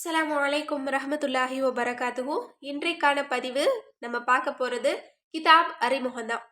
அஸ்லாம் வலைக்கம் ரஹமத்துல்லாஹி வபரகாத்துஹு. இன்றைக்கான பதிவு நம்ம பார்க்க போகிறது கிதாப் அறிமுகம் தான்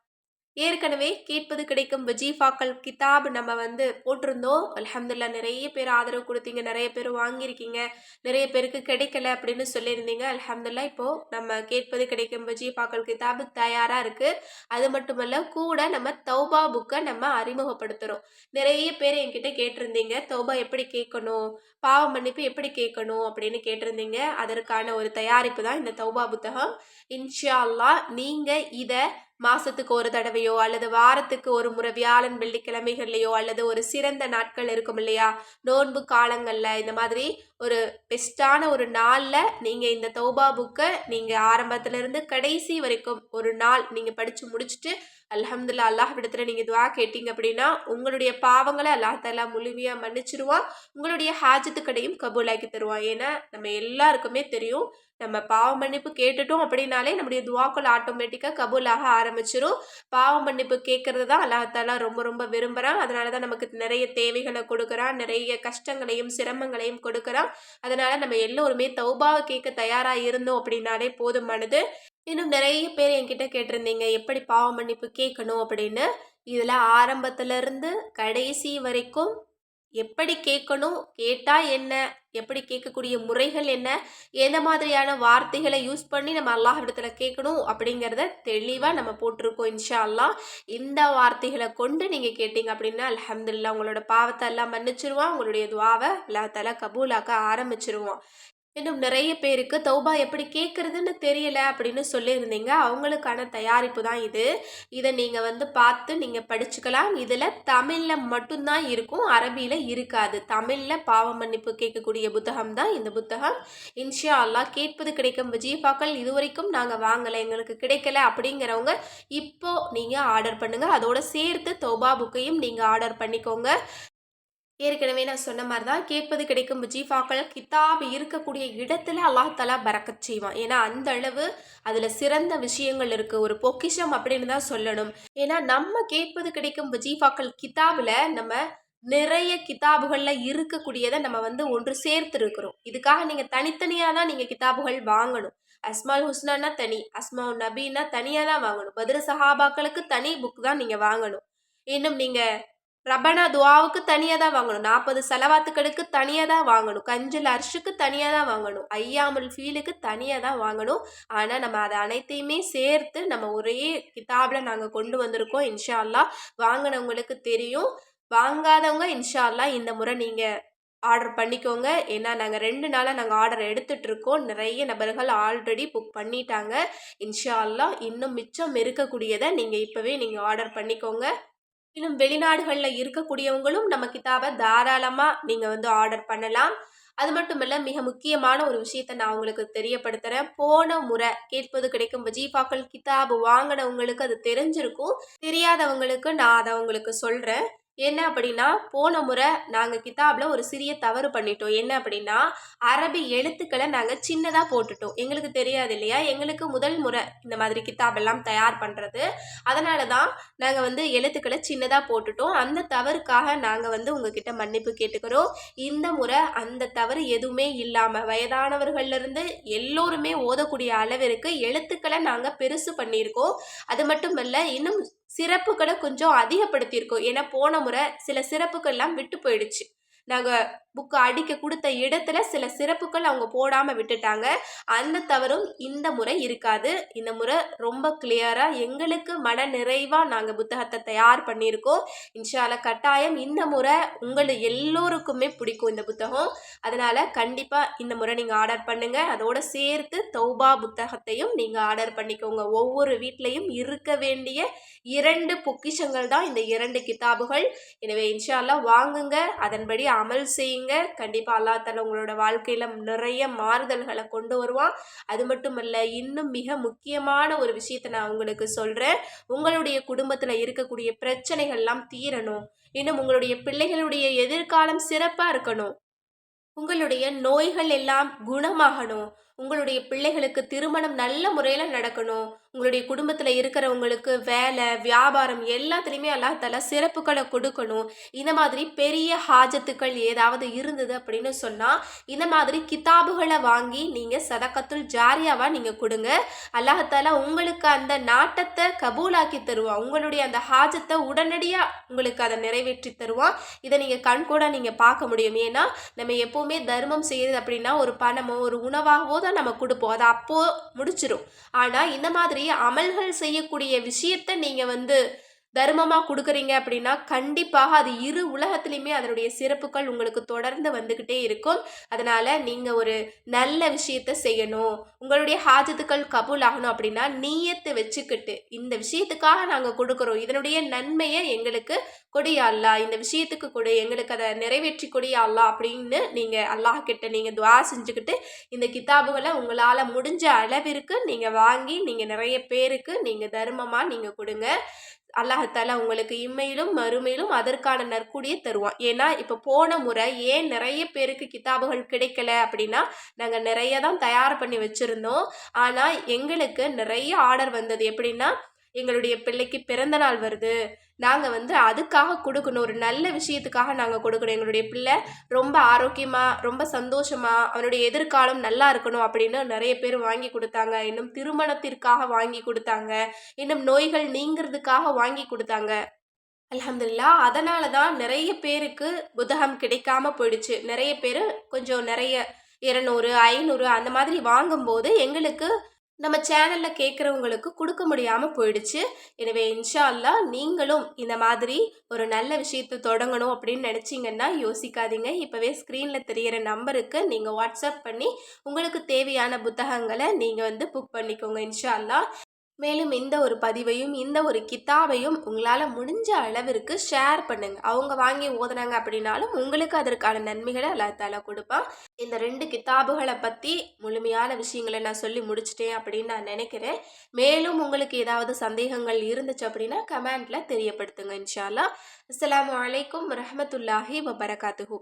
ஏற்கனவே கேட்பது கிடைக்கும் வஜீஃபாக்கள் கிதாப் நம்ம வந்து போட்டிருந்தோம். அலமதுல்லா நிறைய பேர் ஆதரவு கொடுத்தீங்க நிறைய பேர் வாங்கியிருக்கீங்க நிறைய பேருக்கு கிடைக்கல அப்படின்னு சொல்லியிருந்தீங்க. அலமதுல்லா இப்போது நம்ம கேட்பது கிடைக்கும் வஜீஃபாக்கள் கிதாப் தயாராக இருக்குது அது மட்டுமல்ல கூட நம்ம தௌபா புக்கை நம்ம அறிமுகப்படுத்துகிறோம் நிறைய பேர் என்கிட்ட கேட்டிருந்தீங்க தௌபா எப்படி கேட்கணும் பாவ மன்னிப்பு எப்படி கேட்கணும் அப்படின்னு கேட்டிருந்தீங்க. அதற்கான ஒரு தயாரிப்பு தான் இந்த தௌபா புத்தகம். இன்ஷா அல்லா நீங்கள் இதை மாதத்துக்கு ஒரு தடவையோ அல்லது வாரத்துக்கு ஒரு முறை வியாழன் வெள்ளிக்கிழமைகள்லையோ அல்லது ஒரு சிறந்த நாட்கள் இருக்கும் இல்லையா? நோன்பு காலங்களில் இந்த மாதிரி ஒரு பெஸ்ட்டான ஒரு நாளில் நீங்கள் இந்த தௌபா புக்கை நீங்கள் ஆரம்பத்துலேருந்து கடைசி வரைக்கும் ஒரு நாள் நீங்கள் படித்து முடிச்சுட்டு அல்ஹம்துல்லா அல்லாஹ் விடத்துல நீங்கள் துவா கேட்டீங்க அப்படின்னா உங்களுடைய பாவங்களை அல்லாஹ் தாலா முழுமையா மன்னிச்சிருவான் உங்களுடைய ஹாஜத்துக்கடையும் கபூலாக்கி தருவான் ஏன்னா நம்ம எல்லாருக்குமே தெரியும் நம்ம பாவ மன்னிப்பு கேட்டுட்டோம் அப்படின்னாலே நம்முடைய துவாக்கள் ஆட்டோமேட்டிக்காக கபூலாக ஆரம்பிச்சிரும். பாவ மன்னிப்பு கேட்கறது தான் அல்லாஹாலா ரொம்ப ரொம்ப விரும்புகிறான் அதனால தான் நமக்கு நிறைய தேவைகளை கொடுக்குறான். நிறைய கஷ்டங்களையும் சிரமங்களையும் கொடுக்குறான். அதனால் நம்ம எல்லோருமே தௌபாவை கேட்க தயாராக இருந்தோம் அப்படின்னாலே போதுமானது. இன்னும் நிறைய பேர் என்கிட்ட கேட்டிருந்தீங்க எப்படி பாவ மன்னிப்பு கேட்கணும் அப்படின்னு. இதில் ஆரம்பத்திலிருந்து கடைசி வரைக்கும் எப்படி கேட்கணும் கேட்டால் என்ன எப்படி கேட்கக்கூடிய முறைகள் என்ன எந்த மாதிரியான வார்த்தைகளை யூஸ் பண்ணி நம்ம அல்லாஹ் கேட்கணும் அப்படிங்கிறத தெளிவாக நம்ம போட்டிருக்கோம் இன்ஷா அல்லா இந்த வார்த்தைகளை கொண்டு நீங்கள் கேட்டீங்க அப்படின்னா அலமதுல்லா உங்களோட பாவத்தை எல்லாம் மன்னிச்சிருவான் உங்களுடைய துவாவை அல்லா கபூலாக்க ஆரம்பிச்சிருவோம் இன்னும் நிறைய பேருக்கு தௌபா எப்படி கேட்குறதுன்னு தெரியல அப்படின்னு சொல்லியிருந்தீங்க. அவங்களுக்கான தயாரிப்பு தான் இது. இதை நீங்கள் வந்து பார்த்து நீங்கள் படிச்சுக்கலாம். இதில் தமிழில் மட்டும்தான் இருக்கும் அரபியில் இருக்காது. தமிழில் பாவ மன்னிப்பு கேட்கக்கூடிய புத்தகம் தான் இந்த புத்தகம். இன்ஷியா அல்லா கேட்பது கிடைக்கும் விஜயபாக்கள் இதுவரைக்கும் நாங்கள் வாங்கலை எங்களுக்கு கிடைக்கல அப்படிங்கிறவங்க இப்போது நீங்கள் ஆர்டர் பண்ணுங்கள் அதோட சேர்த்து தௌபா புக்கையும் நீங்கள் ஆர்டர் பண்ணிக்கோங்க. ஏற்கனவே நான் சொன்ன மாதிரி தான் கேட்பது கிடைக்கும். ஜீஃபாக்கள் கிதாப் இருக்கக்கூடிய இடத்துல அல்லாஹ் தலா பறக்கச் செய்வான். ஏன்னா அந்த அளவு அதில் சிறந்த விஷயங்கள் இருக்குது ஒரு பொக்கிஷம் அப்படின்னு தான் சொல்லணும். ஏன்னா நம்ம கேட்பது கிடைக்கும் ஜீஃபாக்கள் கிதாபில் நம்ம நிறைய கிதாபுகளில் இருக்கக்கூடியதை நம்ம வந்து ஒன்று சேர்த்துருக்கிறோம். இதுக்காக நீங்கள் தனித்தனியாக தான் நீங்கள் கிதாபுகள் வாங்கணும். அஸ்மால் ஹுஸ்னானா தனி அஸ்மா நபின்னா தனியாக தான் வாங்கணும். பதிர சஹாபாக்களுக்கு தனி புக் தான் நீங்கள் வாங்கணும். இன்னும் நீங்கள் ரபனா துவாவுக்கு தனியாக தான் வாங்கணும். நாற்பது செலவாத்துக்களுக்கு தனியாக தான் வாங்கணும். கஞ்சல் அர்ஷுக்கு தனியாக தான் வாங்கணும். ஐயாமல் ஃபீலுக்கு தனியாக தான் வாங்கணும். ஆனால் நம்ம அதை அனைத்தையுமே சேர்த்து நம்ம ஒரே கிதாபில் நாங்கள் கொண்டு வந்திருக்கோம். இன்ஷா அல்லா வாங்கினவங்களுக்கு தெரியும். வாங்காதவங்க இன்ஷா அல்லா இந்த முறை நீங்கள் ஆர்டர் பண்ணிக்கோங்க. ஏன்னா நாங்கள் ரெண்டு நாளாக நாங்கள் ஆர்டர் எடுத்துகிட்டு இருக்கோம். நிறைய நபர்கள் ஆல்ரெடி புக் பண்ணிட்டாங்க. இன்ஷா அல்லா இன்னும் மிச்சம் இருக்கக்கூடியதை நீங்கள் இப்போவே நீங்கள் ஆர்டர் பண்ணிக்கோங்க. இன்னும் வெளிநாடுகளில் இருக்கக்கூடியவங்களும் நம்ம கிதாபை தாராளமாக நீங்கள் வந்து ஆர்டர் பண்ணலாம். அது மட்டும் இல்லை மிக முக்கியமான ஒரு விஷயத்த நான் உங்களுக்கு தெரியப்படுத்துகிறேன் போன முறை கேட்பது கிடைக்கும் வஜீஃபாக்கள் கிதாபு வாங்கினவங்களுக்கு அது தெரிஞ்சிருக்கும். தெரியாதவங்களுக்கு நான் அதை உங்களுக்கு சொல்கிறேன் என்ன அப்படின்னா போன முறை நாங்கள் கிதாபில் ஒரு சிறிய தவறு பண்ணிட்டோம். என்ன அப்படின்னா அரபி எழுத்துக்களை நாங்கள் சின்னதாக போட்டுட்டோம். எங்களுக்கு தெரியாது இல்லையா? எங்களுக்கு முதல் முறை இந்த மாதிரி கிதாபெல்லாம் தயார் பண்ணுறது அதனால தான் நாங்கள் வந்து எழுத்துக்களை சின்னதாக போட்டுட்டோம். அந்த தவறுக்காக நாங்கள் வந்து உங்ககிட்ட மன்னிப்பு கேட்டுக்கிறோம். இந்த முறை அந்த தவறு எதுவுமே இல்லாமல் வயதானவர்கள்லேருந்து எல்லோருமே ஓதக்கூடிய அளவிற்கு எழுத்துக்களை நாங்கள் பெருசு பண்ணியிருக்கோம். அது மட்டும் இல்லை இன்னும் சிறப்புகளை கொஞ்சம் அதிகப்படுத்தியிருக்கோம். ஏன்னா போன முறை சில சிறப்புகள்லாம் விட்டு போயிடுச்சு. நாங்கள் புக்கு அடிக்க கொடுத்த இடத்துல சில சிறப்புகள் அவங்க போடாமல் விட்டுட்டாங்க. அந்த தவறும் இந்த முறை இருக்காது. இந்த முறை ரொம்ப கிளியராக எங்களுக்கு மன நிறைவாக நாங்கள் புத்தகத்தை தயார் பண்ணியிருக்கோம். இன்ஷால கட்டாயம் இந்த முறை உங்களை எல்லோருக்குமே பிடிக்கும் இந்த புத்தகம். அதனால் கண்டிப்பாக இந்த முறை நீங்கள் ஆர்டர் பண்ணுங்கள் அதோடு சேர்த்து தௌபா புத்தகத்தையும் நீங்கள் ஆர்டர் பண்ணிக்கோங்க. ஒவ்வொரு வீட்லேயும் இருக்க வேண்டிய இரண்டு பொக்கிஷங்கள் தான் இந்த இரண்டு கிதாபுகள். எனவே இன்ஷால்லா வாங்குங்க. அதன்படி அமல் செய்யுங்க. கண்டிப்பாக அல்லா தலா உங்களோட வாழ்க்கையில் நிறைய மாறுதல்களை கொண்டு வருவான். அது மட்டும் இல்லை இன்னும் மிக முக்கியமான ஒரு விஷயத்தை நான் உங்களுக்கு சொல்கிறேன் உங்களுடைய குடும்பத்தில் இருக்கக்கூடிய பிரச்சனைகள்லாம் தீரணும். இன்னும் உங்களுடைய பிள்ளைகளுடைய எதிர்காலம் சிறப்பாக இருக்கணும். உங்களுடைய நோய்கள் எல்லாம் குணமாகணும். உங்களுடைய பிள்ளைகளுக்கு திருமணம் நல்ல முறையில் நடக்கணும். உங்களுடைய குடும்பத்தில் இருக்கிறவங்களுக்கு வேலை வியாபாரம் எல்லாத்துலேயுமே அல்லாத்தால சிறப்புகளை கொடுக்கணும். இந்த மாதிரி பெரிய ஹாஜத்துக்கள் ஏதாவது இருந்தது அப்படின்னு சொன்னால் இந்த மாதிரி கிதாபுகளை வாங்கி நீங்கள் சதக்கத்துள் ஜாரியாவாக நீங்கள் கொடுங்க. அல்லாஹாலா உங்களுக்கு அந்த நாட்டத்தை கபூலாக்கி தருவான் உங்களுடைய அந்த ஹாஜத்தை உடனடியாக உங்களுக்கு அதை நிறைவேற்றி தருவான் இதை நீங்கள் கண்கூடாக நீங்கள் பார்க்க முடியும். ஏன்னா நம்ம எப்போவுமே தர்மம் செய்யறது அப்படின்னா ஒரு பணமோ ஒரு உணவாகவோ தான் நம்ம கொடுப்போம். அதை அப்போது முடிச்சிடும் ஆனால் இந்த மாதிரி அமல்கள் செய்யக்கூடிய விஷயத்தை நீங்கள் வந்து தர்மமாக கொடுக்குறீங்க அப்படின்னா கண்டிப்பாக அது இரு உலகத்துலேயுமே அதனுடைய சிறப்புகள் உங்களுக்கு தொடர்ந்து வந்துக்கிட்டே இருக்கும். அதனால் நீங்கள் ஒரு நல்ல விஷயத்த செய்யணும் உங்களுடைய ஹாஜத்துக்கள் கபூல் ஆகணும் அப்படின்னா நீயத்தை வச்சுக்கிட்டு இந்த விஷயத்துக்காக நாங்கள் கொடுக்குறோம். இதனுடைய நன்மையை எங்களுக்கு கொடியாள்லா இந்த விஷயத்துக்கு கொடு எங்களுக்கு அதை நிறைவேற்றி கொடியாள்லா அப்படின்னு நீங்கள் அல்லாஹ் கிட்ட நீங்கள் துவா செஞ்சுக்கிட்டு இந்த கிதாபுகளை உங்களால் முடிஞ்ச அளவிற்கு நீங்கள் வாங்கி நீங்கள் நிறைய பேருக்கு நீங்கள் தர்மமாக நீங்கள் கொடுங்க. அல்லாஹத்தால உங்களுக்கு இம்மையிலும் மறுமையிலும் அதற்கான நற்கூடியை தருவான். ஏன்னா இப்போ போன முறை ஏன் நிறைய பேருக்கு கிதாபுகள் கிடைக்கல அப்படின்னா நாங்கள் நிறைய தான் தயார் பண்ணி வச்சுருந்தோம். ஆனால் எங்களுக்கு நிறைய ஆர்டர் வந்தது. எப்படின்னா எங்களுடைய பிள்ளைக்கு பிறந்த நாள் வருது. நாங்கள் வந்து அதுக்காக கொடுக்கணும். ஒரு நல்ல விஷயத்துக்காக நாங்கள் கொடுக்கணும். எங்களுடைய பிள்ளை ரொம்ப ஆரோக்கியமாக ரொம்ப சந்தோஷமாக அவனுடைய எதிர்காலம் நல்லா இருக்கணும் அப்படின்னு நிறைய பேர் வாங்கி கொடுத்தாங்க. இன்னும் திருமணத்திற்காக வாங்கி கொடுத்தாங்க. இன்னும் நோய்கள் நீங்கிறதுக்காக வாங்கி கொடுத்தாங்க. அலமதுல்லா அதனால தான் நிறைய பேருக்கு புத்தகம் கிடைக்காம போயிடுச்சு. நிறைய பேர் கொஞ்சம் நிறைய இரநூறு ஐநூறு அந்த மாதிரி வாங்கும்போது எங்களுக்கு நம்ம சேனலில் கேட்குறவங்களுக்கு கொடுக்க முடியாமல் போயிடுச்சு. எனவே இன்ஷா அல்லா நீங்களும் இந்த மாதிரி ஒரு நல்ல விஷயத்தை தொடங்கணும் அப்படின்னு நினச்சிங்கன்னா யோசிக்காதீங்க. இப்போவே ஸ்க்ரீனில் தெரிகிற நம்பருக்கு நீங்கள் வாட்ஸ்அப் பண்ணி உங்களுக்கு தேவையான புத்தகங்களை நீங்கள் வந்து புக் பண்ணிக்கோங்க இன்ஷா அல்லா மேலும் இந்த ஒரு பதிவையும் இந்த ஒரு கித்தாபையும் உங்களால் முடிஞ்ச அளவிற்கு ஷேர் பண்ணுங்கள் அவங்க வாங்கி ஓதுனாங்க அப்படின்னாலும் உங்களுக்கு அதற்கான நன்மைகளை அல்லா தாலா கொடுப்பான். இந்த ரெண்டு கித்தாபுகளை பற்றி முழுமையான விஷயங்களை நான் சொல்லி முடிச்சிட்டேன் அப்படின்னு நான் நினைக்கிறேன். மேலும் உங்களுக்கு ஏதாவது சந்தேகங்கள் இருந்துச்சு அப்படின்னா கமெண்ட்டில் தெரியப்படுத்துங்க இன்ஷால்லா அஸ்லாம் வலைக்கம் ரஹமத்துல்லாஹி வபரகாத்துஹூ.